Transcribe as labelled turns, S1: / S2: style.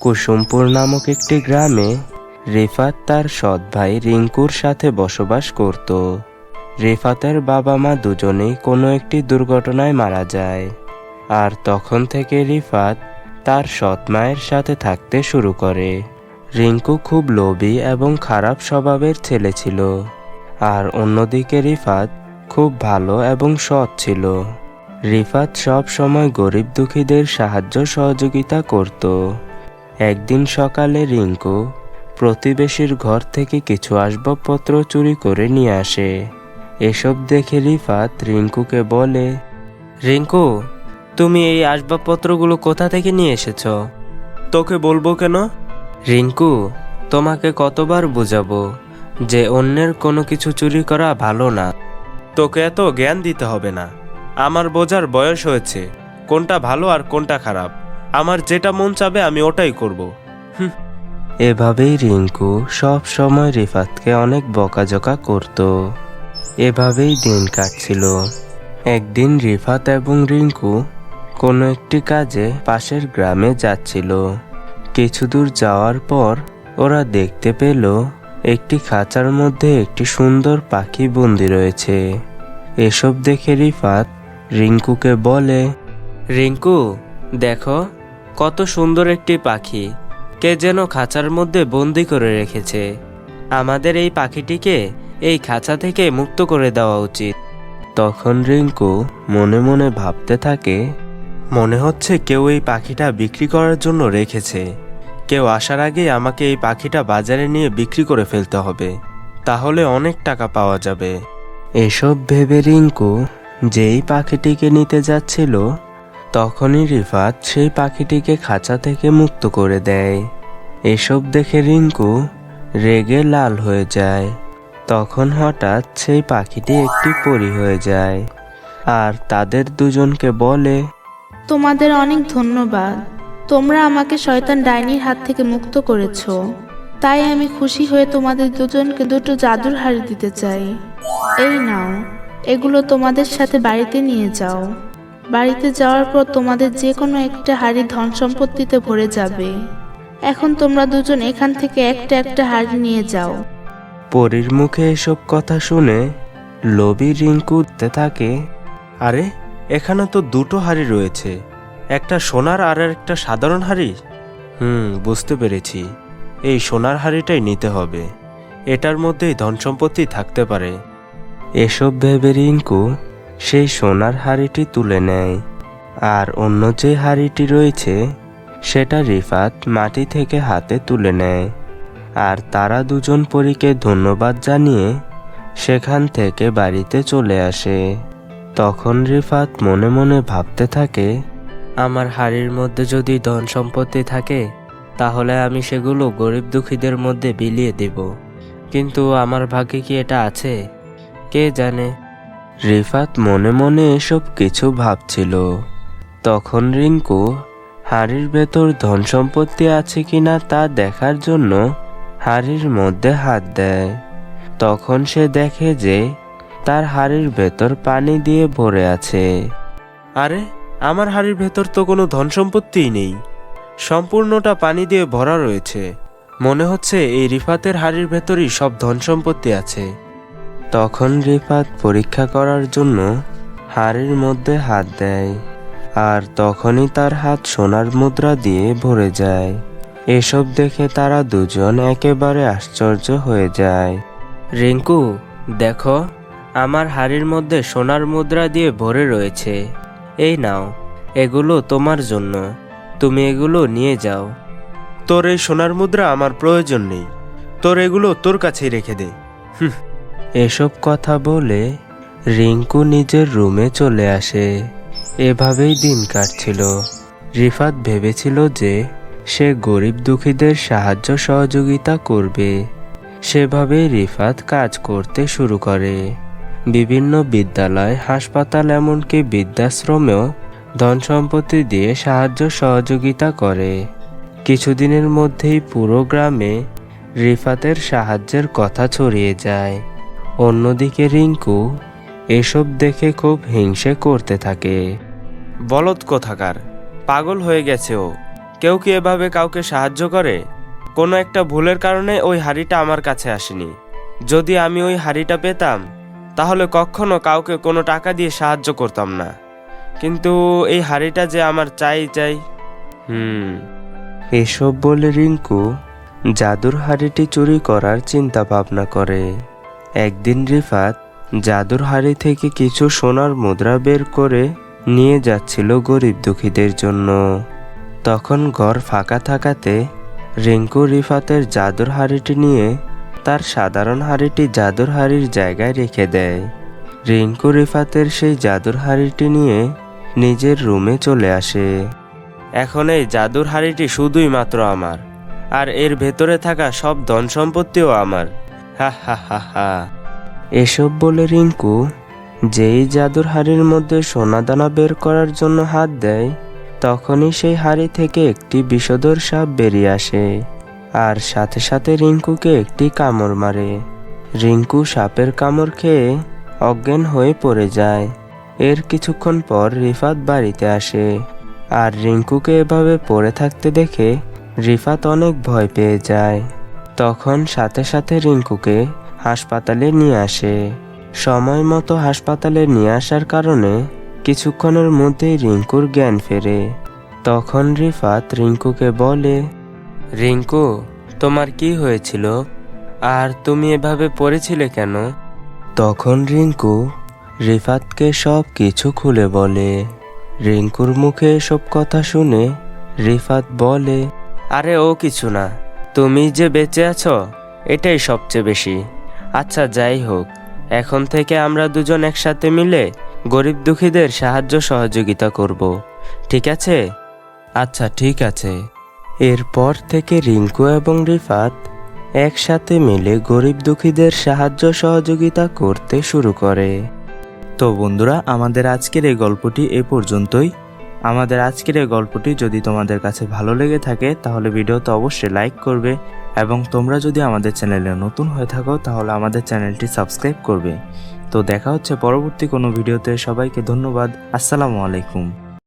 S1: কুসুমপুর নামক একটি গ্রামে রিফাত তার সৎ ভাই রিঙ্কুর সাথে বসবাস করত। রিফাতের বাবা মা দুজনেই কোনো একটি দুর্ঘটনায় মারা যায়। আর তখন থেকে রিফাত তার সৎ মায়ের সাথে থাকতে শুরু করে। রিঙ্কু খুব লোভী এবং খারাপ স্বভাবের ছেলে ছিল। আর অন্যদিকে রিফাত খুব ভালো এবং সৎ ছিল। রিফাত সব সময় গরিব দুঃখীদের সাহায্য সহযোগিতা করত। একদিন সকালে রিঙ্কু প্রতিবেশীর ঘর থেকে কিছু আসবাবপত্র চুরি করে নিয়ে আসে। এসব দেখে রিফাত রিঙ্কুকে বলে রিঙ্কু তুমি এই আসবাবপত্রগুলো কোথা থেকে নিয়ে এসেছ? তোকে বলব কেন? রিঙ্কু তোমাকে কতবার বুঝাবো যে অন্যের কোনো কিছু চুরি করা ভালো না। তোকে এত জ্ঞান দিতে হবে না। আমার বোঝার বয়স হয়েছে, কোনটা ভালো আর কোনটা খারাপ। আমার যেটা মন চাবে আমি ওটাই করব। এভাবেই রিঙ্কু সব সময় রিফাতকে অনেক বকাঝকা করত। এভাবেই দিন কাটছিল। একদিন রিফাত এবং রিঙ্কু কোনো একটি কাজে পাশের গ্রামে যাচ্ছিল। কিছু দূর যাওয়ার পর ওরা দেখতে পেল একটি খাঁচার মধ্যে একটি সুন্দর পাখি বন্দি রয়েছে। এসব দেখে রিফাত রিঙ্কুকে বলে রিঙ্কু দেখো কত সুন্দর একটি পাখি। কে যেন খাঁচার মধ্যে বন্দি করে রেখেছে। আমাদের এই পাখিটিকে এই খাঁচা থেকে মুক্ত করে দেওয়া উচিত। তখন রিঙ্কু মনে মনে ভাবতে থাকে মনে হচ্ছে কেউ এই পাখিটা বিক্রি করার জন্য রেখেছে। কেউ আসার আগেই আমাকে এই পাখিটা বাজারে নিয়ে বিক্রি করে ফেলতে হবে। তাহলে অনেক টাকা পাওয়া যাবে। এসব ভেবে রিঙ্কু যেই পাখিটিকে নিতে যাচ্ছিল, তখনই রিফাত সেই পাখিটিকে খাঁচা থেকে মুক্ত করে দেয়। এসব দেখে রিঙ্কু রেগে লাল হয়ে যায়। তখন হঠাৎ সেই পাখিটি একটি পরি হয়ে যায় আর তাদের দুজনকে বলে,
S2: তোমাদের অনেক ধন্যবাদ। তোমরা আমাকে শয়তান ডাইনির হাত থেকে মুক্ত করেছ। তাই আমি খুশি হয়ে তোমাদের দুজনকে দুটো জাদুর হাড়ি দিতে চাই। এই নাও। এগুলো তোমাদের সাথে বাড়িতে নিয়ে যাও। বাড়িতে যাওয়ার পর তোমাদের যে কোনো একটা হাড়ি ধন সম্পত্তিতে ভরে যাবে। এখন তোমরা দুজন এখান থেকে একটা একটা হাড়ি নিয়ে যাও।
S1: পরীর মুখে এসব কথা শুনে লোভী রিঙ্কু উঠতে থাকে। আরে, এখানে তো দুটো হাড়ি রয়েছে। একটা সোনার আর একটা সাধারণ হাড়ি? হুম, বুঝতে পেরেছি। এই সোনার হাড়িটাই নিতে হবে। এটার মধ্যেই ধন সম্পত্তি থাকতে পারে। এসব ভেবে রিঙ্কু সেই সোনার হাড়িটি তুলে নেয়। আর অন্য যে হাড়িটি রয়েছে, সেটা রিফাত মাটি থেকে হাতে তুলে নেয়। আর তারা দুজন পরীকে ধন্যবাদ জানিয়ে সেখান থেকে বাড়িতে চলে আসে। তখন রিফাত মনে মনে ভাবতে থাকে, আমার হাড়ির মধ্যে যদি ধন সম্পত্তি থাকে, তাহলে আমি সেগুলো গরিব দুঃখীদের মধ্যে বিলিয়ে দেব। কিন্তু আমার ভাগ্যে কি এটা আছে? কে জানে? রিফাত মনে মনে এসব কিছু ভাবছিল। তখন রিঙ্কু হাড়ির ভেতর ধন সম্পত্তি আছে কিনা তা দেখার জন্য হাড়ির মধ্যে হাত দেয়। তখন সে দেখে যে তার হাড়ির ভেতর পানি দিয়ে ভরে আছে। আরে, আমার হাড়ির ভেতর তো কোনো ধন সম্পত্তিই নেই। সম্পূর্ণটা পানি দিয়ে ভরা রয়েছে। মনে হচ্ছে এই রিফাতের হাড়ির ভেতরই সব ধন সম্পত্তি আছে। তখন রিফাত পরীক্ষা করার জন্য হাড়ির মধ্যে হাত দেয় আর তখনই তার হাত সোনার মুদ্রা দিয়ে ভরে যায়। এসব দেখে তারা দুজন একেবারে আশ্চর্য হয়ে যায়। রিঙ্কু, দেখো, আমার হাড়ির মধ্যে সোনার মুদ্রা দিয়ে ভরে রয়েছে। এই নাও, এগুলো তোমার জন্য। তুমি এগুলো নিয়ে যাও। তোর এই সোনার মুদ্রা আমার প্রয়োজন নেই। তোর এগুলো তোর কাছেই রেখে দে। এসব কথা বলে রিঙ্কু নিজের রুমে চলে আসে। এভাবেই দিন কাটছিল। রিফাত ভেবেছিল যে সে গরিব দুঃখীদের সাহায্য সহযোগিতা করবে। সেভাবে রিফাত কাজ করতে শুরু করে। বিভিন্ন বিদ্যালয়, হাসপাতাল, এমনকি বৃদ্ধাশ্রমেও ধন সম্পত্তি দিয়ে সাহায্য সহযোগিতা করে। কিছুদিনের মধ্যেই পুরো গ্রামে রিফাতের সাহায্যের কথা ছড়িয়ে যায়। অন্যদিকে রিঙ্কু এসব দেখে খুব হিংসে করতে থাকে। বলদ কোথাকার? পাগল হয়ে গেছে ও। কেউ কি এভাবে কাউকে সাহায্য করে? কোনো একটা ভুলের কারণে ওই হাড়িটা আমার কাছে আসেনি। যদি আমি ওই হাড়িটা পেতাম, তাহলে কখনো কাউকে কোনো টাকা দিয়ে সাহায্য করতাম না। কিন্তু এই হাড়িটা যে আমার চাই চাই। হুম। এসব বলে রিঙ্কু জাদুর হাড়িটি চুরি করার চিন্তা ভাবনা করে। একদিন রিফাত জাদুর হাড়ি থেকে কিছু সোনার মুদ্রা বের করে নিয়ে যাচ্ছিল গরিব দুঃখীদের জন্য। তখন ঘর ফাঁকা থাকাতে রিঙ্কু রিফাতের জাদুর হাড়িটি নিয়ে তার সাধারণ হাড়িটি জাদুর হাড়ির জায়গায় রেখে দেয়। রিঙ্কু রিফাতের সেই জাদুর হাড়িটি নিয়ে নিজের রুমে চলে আসে। এখন এই জাদুর হাড়িটি শুধুই মাত্র আমার, আর এর ভেতরে থাকা সব ধন সম্পত্তিও আমার। এসব বলে রিঙ্কু যেই জাদুর হাড়ির মধ্যে সোনাদানা বের করার জন্য হাত দেয়, তখনই সেই হাড়ি থেকে একটি বিষধর সাপ বেরিয়ে আসে আর সাথে সাথে রিঙ্কুকে একটি কামড় মারে। রিঙ্কু সাপের কামড় খেয়ে অজ্ঞান হয়ে পড়ে যায়। এর কিছুক্ষণ পর রিফাত বাড়িতে আসে আর রিঙ্কুকে এভাবে পড়ে থাকতে দেখে রিফাত অনেক ভয় পেয়ে যায়। তখন সাথে সাথে রিঙ্কুকে হাসপাতালে নিয়ে আসে। সময় মতো হাসপাতালে নিয়ে আসার কারণে কিছুক্ষণের মধ্যেই রিঙ্কুর জ্ঞান ফেরে। তখন রিফাত রিঙ্কুকে বলে, রিঙ্কু, তোমার কি হয়েছিল? আর তুমি এভাবে পড়েছিলে কেন? তখন রিঙ্কু রিফাতকে সব কিছু খুলে বলে। রিঙ্কুর মুখে এসব কথা শুনে রিফাত বলে, আরে ও কিছু না। তুমি যে বেঁচে আছো, এটাই সবচেয়ে বেশি। আচ্ছা যাই হোক, এখন থেকে আমরা দুজন একসাথে মিলে গরিব দুঃখীদের সাহায্য সহযোগিতা করব, ঠিক আছে? আচ্ছা ঠিক আছে। এরপর থেকে রিঙ্কু এবং রিফাত একসাথে মিলে গরিব দুঃখীদের সাহায্য সহযোগিতা করতে শুরু করে।
S3: তো বন্ধুরা, আমাদের আজকের এই গল্পটি এ পর্যন্তই। আমাদের আজকের এই গল্পটি যদি তোমাদের কাছে ভালো লেগে থাকে, তাহলে ভিডিওতে অবশ্যই লাইক করবে এবং তোমরা যদি আমাদের চ্যানেলে নতুন হয়ে থাকো, তাহলে আমাদের চ্যানেলটি সাবস্ক্রাইব করবে। তো দেখা হচ্ছে পরবর্তী কোনো ভিডিওতে। সবাইকে ধন্যবাদ। আসসালামু আলাইকুম।